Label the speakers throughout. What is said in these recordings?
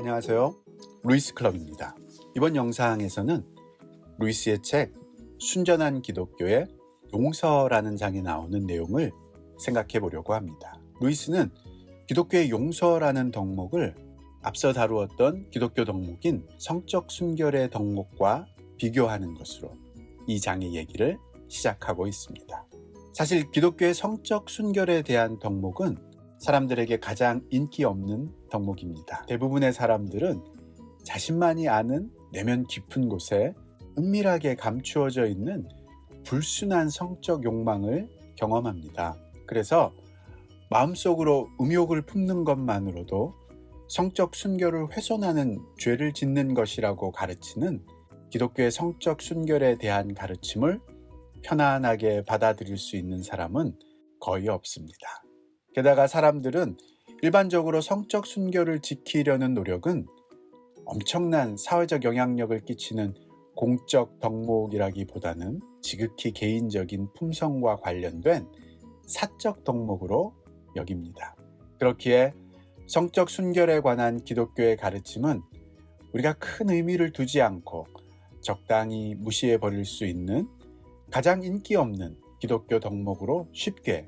Speaker 1: 안녕하세요. 루이스 클럽입니다. 이번 영상에서는 루이스의 책 순전한 기독교의 용서라는 장에 나오는 내용을 생각해 보려고 합니다. 루이스는 기독교의 용서라는 덕목을 앞서 다루었던 기독교 덕목인 성적 순결의 덕목과 비교하는 것으로 이 장의 얘기를 시작하고 있습니다. 사실 기독교의 성적 순결에 대한 덕목은 사람들에게 가장 인기 없는 덕목입니다. 대부분의 사람들은 자신만이 아는 내면 깊은 곳에 은밀하게 감추어져 있는 불순한 성적 욕망을 경험합니다. 그래서 마음속으로 음욕을 품는 것만으로도 성적 순결을 훼손하는 죄를 짓는 것이라고 가르치는 기독교의 성적 순결에 대한 가르침을 편안하게 받아들일 수 있는 사람은 거의 없습니다. 게다가 사람들은 일반적으로 성적 순결을 지키려는 노력은 엄청난 사회적 영향력을 끼치는 공적 덕목이라기보다는 지극히 개인적인 품성과 관련된 사적 덕목으로 여깁니다. 그렇기에 성적 순결에 관한 기독교의 가르침은 우리가 큰 의미를 두지 않고 적당히 무시해 버릴 수 있는 가장 인기 없는 기독교 덕목으로 쉽게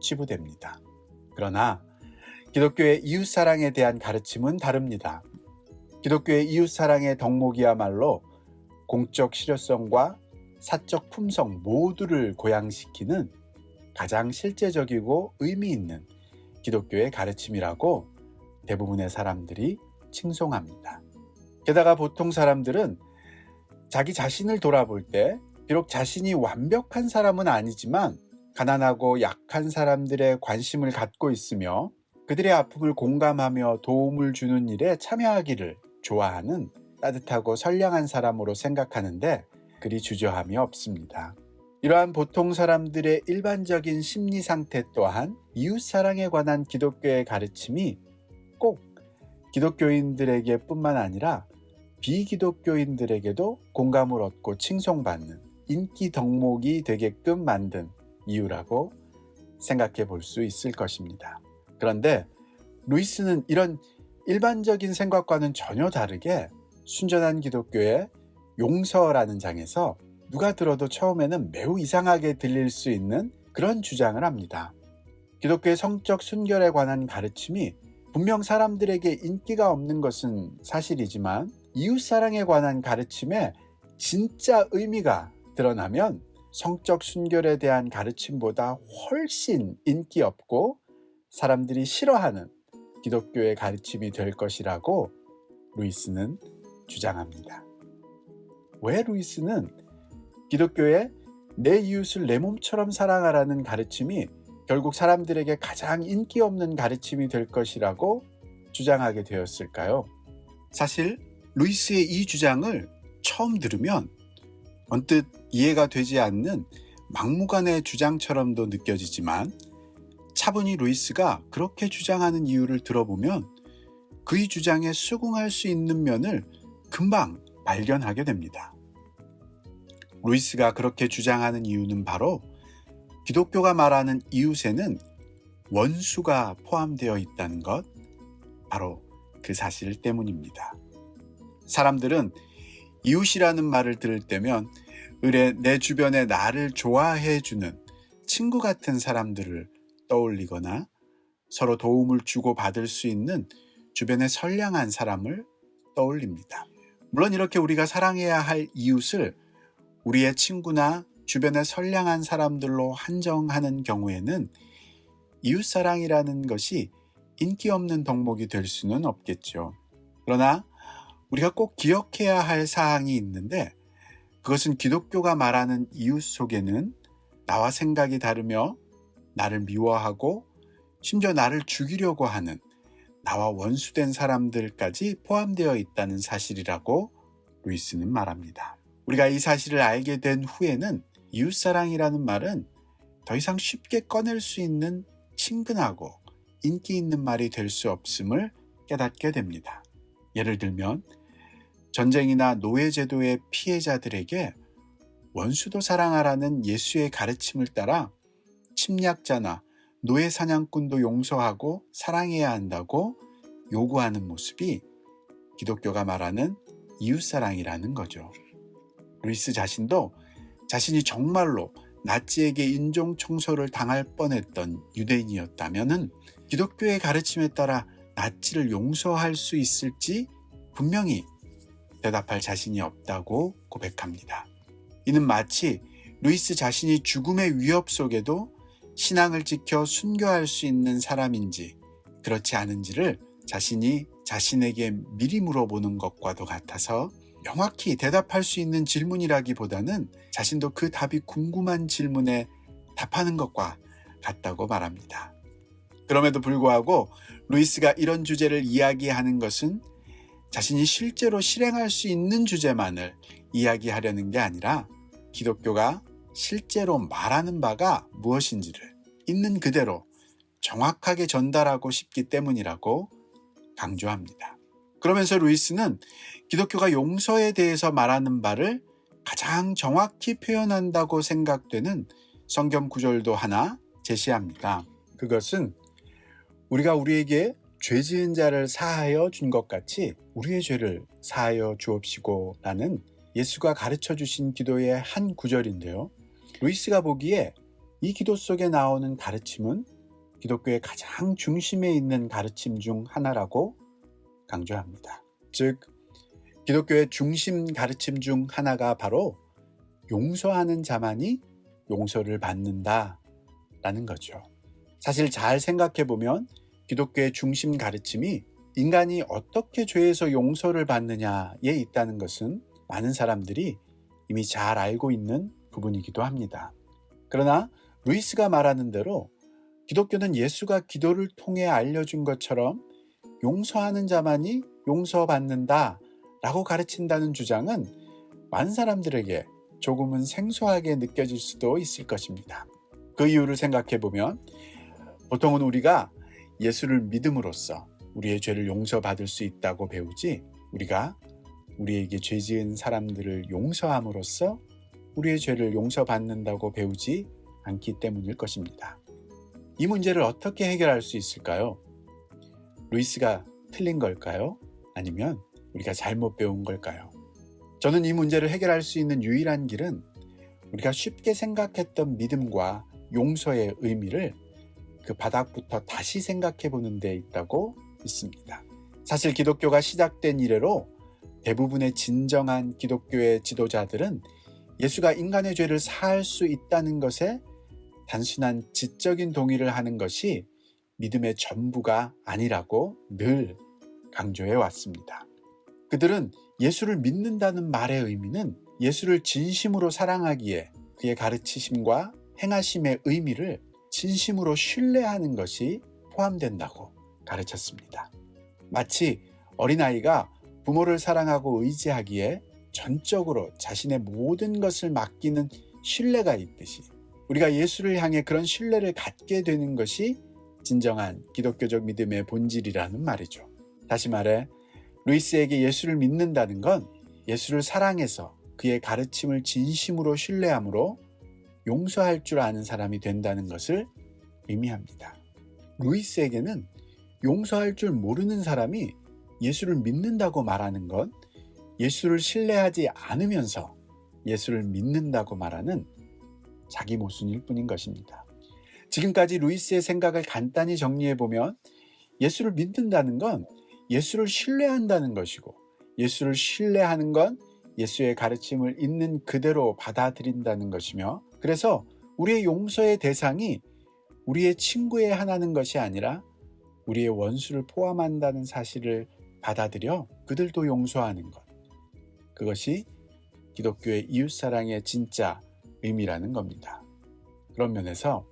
Speaker 1: 치부됩니다. 그러나 기독교의 이웃사랑에 대한 가르침은 다릅니다. 기독교의 이웃사랑의 덕목이야말로 공적 실효성과 사적 품성 모두를 고양시키는 가장 실제적이고 의미 있는 기독교의 가르침이라고 대부분의 사람들이 칭송합니다. 게다가 보통 사람들은 자기 자신을 돌아볼 때 비록 자신이 완벽한 사람은 아니지만 가난하고 약한 사람들의 관심을 갖고 있으며 그들의 아픔을 공감하며 도움을 주는 일에 참여하기를 좋아하는 따뜻하고 선량한 사람으로 생각하는데 그리 주저함이 없습니다. 이러한 보통 사람들의 일반적인 심리 상태 또한 이웃 사랑에 관한 기독교의 가르침이 꼭 기독교인들에게 뿐만 아니라 비기독교인들에게도 공감을 얻고 칭송받는 인기 덕목이 되게끔 만든 이유라고 생각해 볼 수 있을 것입니다. 그런데 루이스는 이런 일반적인 생각과는 전혀 다르게 순전한 기독교의 용서라는 장에서 누가 들어도 처음에는 매우 이상하게 들릴 수 있는 그런 주장을 합니다. 기독교의 성적 순결에 관한 가르침이 분명 사람들에게 인기가 없는 것은 사실이지만 이웃사랑에 관한 가르침에 진짜 의미가 드러나면 성적 순결에 대한 가르침보다 훨씬 인기 없고 사람들이 싫어하는 기독교의 가르침이 될 것이라고 루이스는 주장합니다. 왜 루이스는 기독교의 내 이웃을 내 몸처럼 사랑하라는 가르침이 결국 사람들에게 가장 인기 없는 가르침이 될 것이라고 주장하게 되었을까요? 사실 루이스의 이 주장을 처음 들으면 언뜻 이해가 되지 않는 막무가내 주장처럼도 느껴지지만 차분히 루이스가 그렇게 주장하는 이유를 들어보면 그의 주장에 수긍할 수 있는 면을 금방 발견하게 됩니다. 루이스가 그렇게 주장하는 이유는 바로 기독교가 말하는 이웃에는 원수가 포함되어 있다는 것, 바로 그 사실 때문입니다. 사람들은 이웃이라는 말을 들을 때면 의뢰 내 주변에 나를 좋아해 주는 친구 같은 사람들을 떠올리거나 서로 도움을 주고 받을 수 있는 주변에 선량한 사람을 떠올립니다. 물론 이렇게 우리가 사랑해야 할 이웃을 우리의 친구나 주변의 선량한 사람들로 한정하는 경우에는 이웃사랑이라는 것이 인기 없는 덕목이 될 수는 없겠죠. 그러나 우리가 꼭 기억해야 할 사항이 있는데 그것은 기독교가 말하는 이웃 속에는 나와 생각이 다르며 나를 미워하고 심지어 나를 죽이려고 하는 나와 원수된 사람들까지 포함되어 있다는 사실이라고 루이스는 말합니다. 우리가 이 사실을 알게 된 후에는 이웃사랑이라는 말은 더 이상 쉽게 꺼낼 수 있는 친근하고 인기 있는 말이 될 수 없음을 깨닫게 됩니다. 예를 들면 전쟁이나 노예제도의 피해자들에게 원수도 사랑하라는 예수의 가르침을 따라 침략자나 노예 사냥꾼도 용서하고 사랑해야 한다고 요구하는 모습이 기독교가 말하는 이웃사랑이라는 거죠. 루이스 자신도 자신이 정말로 나치에게 인종 청소를 당할 뻔했던 유대인이었다면 기독교의 가르침에 따라 나치를 용서할 수 있을지 분명히 대답할 자신이 없다고 고백합니다. 이는 마치 루이스 자신이 죽음의 위협 속에도 신앙을 지켜 순교할 수 있는 사람인지 그렇지 않은지를 자신이 자신에게 미리 물어보는 것과도 같아서 명확히 대답할 수 있는 질문이라기보다는 자신도 그 답이 궁금한 질문에 답하는 것과 같다고 말합니다. 그럼에도 불구하고 루이스가 이런 주제를 이야기하는 것은 자신이 실제로 실행할 수 있는 주제만을 이야기하려는 게 아니라 기독교가 실제로 말하는 바가 무엇인지를 있는 그대로 정확하게 전달하고 싶기 때문이라고 강조합니다. 그러면서 루이스는 기독교가 용서에 대해서 말하는 바를 가장 정확히 표현한다고 생각되는 성경 구절도 하나 제시합니다. 그것은 우리가 우리에게 죄 지은 자를 사하여 준 것 같이 우리의 죄를 사하여 주옵시고 라는 예수가 가르쳐 주신 기도의 한 구절인데요. 루이스가 보기에 이 기도 속에 나오는 가르침은 기독교의 가장 중심에 있는 가르침 중 하나라고 강조합니다. 즉, 기독교의 중심 가르침 중 하나가 바로 용서하는 자만이 용서를 받는다 라는 거죠. 사실 잘 생각해 보면 기독교의 중심 가르침이 인간이 어떻게 죄에서 용서를 받느냐에 있다는 것은 많은 사람들이 이미 잘 알고 있는 부분이기도 합니다. 그러나 루이스가 말하는 대로 기독교는 예수가 기도를 통해 알려준 것처럼 용서하는 자만이 용서받는다 라고 가르친다는 주장은 많은 사람들에게 조금은 생소하게 느껴질 수도 있을 것입니다. 그 이유를 생각해 보면 보통은 우리가 예수를 믿음으로써 우리의 죄를 용서받을 수 있다고 배우지 우리가 우리에게 죄 지은 사람들을 용서함으로써 우리의 죄를 용서받는다고 배우지 않기 때문일 것입니다. 이 문제를 어떻게 해결할 수 있을까요? 루이스가 틀린 걸까요? 아니면 우리가 잘못 배운 걸까요? 저는 이 문제를 해결할 수 있는 유일한 길은 우리가 쉽게 생각했던 믿음과 용서의 의미를 그 바닥부터 다시 생각해 보는 데 있다고 믿습니다. 사실 기독교가 시작된 이래로 대부분의 진정한 기독교의 지도자들은 예수가 인간의 죄를 사할 수 있다는 것에 단순한 지적인 동의를 하는 것이 믿음의 전부가 아니라고 늘 강조해 왔습니다. 그들은 예수를 믿는다는 말의 의미는 예수를 진심으로 사랑하기에 그의 가르치심과 행하심의 의미를 진심으로 신뢰하는 것이 포함된다고 가르쳤습니다. 마치 어린아이가 부모를 사랑하고 의지하기에 전적으로 자신의 모든 것을 맡기는 신뢰가 있듯이 우리가 예수를 향해 그런 신뢰를 갖게 되는 것이 진정한 기독교적 믿음의 본질이라는 말이죠. 다시 말해, 루이스에게 예수를 믿는다는 건 예수를 사랑해서 그의 가르침을 진심으로 신뢰함으로 용서할 줄 아는 사람이 된다는 것을 의미합니다. 루이스에게는 용서할 줄 모르는 사람이 예수를 믿는다고 말하는 건 예수를 신뢰하지 않으면서 예수를 믿는다고 말하는 자기 모순일 뿐인 것입니다. 지금까지 루이스의 생각을 간단히 정리해 보면 예수를 믿는다는 건 예수를 신뢰한다는 것이고 예수를 신뢰하는 건 예수의 가르침을 있는 그대로 받아들인다는 것이며 그래서 우리의 용서의 대상이 우리의 친구의 하나는 것이 아니라 우리의 원수를 포함한다는 사실을 받아들여 그들도 용서하는 것. 그것이 기독교의 이웃사랑의 진짜 의미라는 겁니다. 그런 면에서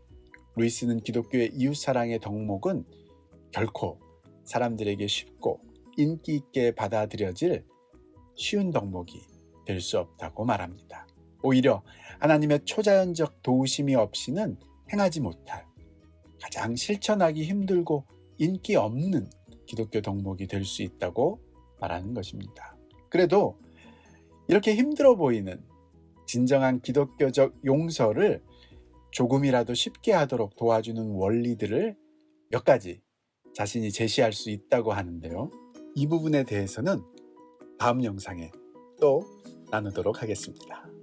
Speaker 1: 루이스는 기독교의 이웃사랑의 덕목은 결코 사람들에게 쉽고 인기 있게 받아들여질 쉬운 덕목이 될 수 없다고 말합니다. 오히려 하나님의 초자연적 도우심이 없이는 행하지 못할 가장 실천하기 힘들고 인기 없는 기독교 덕목이 될 수 있다고 말하는 것입니다. 그래도 이렇게 힘들어 보이는 진정한 기독교적 용서를 조금이라도 쉽게 하도록 도와주는 원리들을 몇 가지 자신이 제시할 수 있다고 하는데요. 이 부분에 대해서는 다음 영상에 또 나누도록 하겠습니다.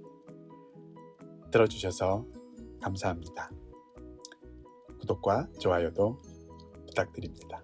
Speaker 1: 들어주셔서 감사합니다. 구독과 좋아요도 부탁드립니다.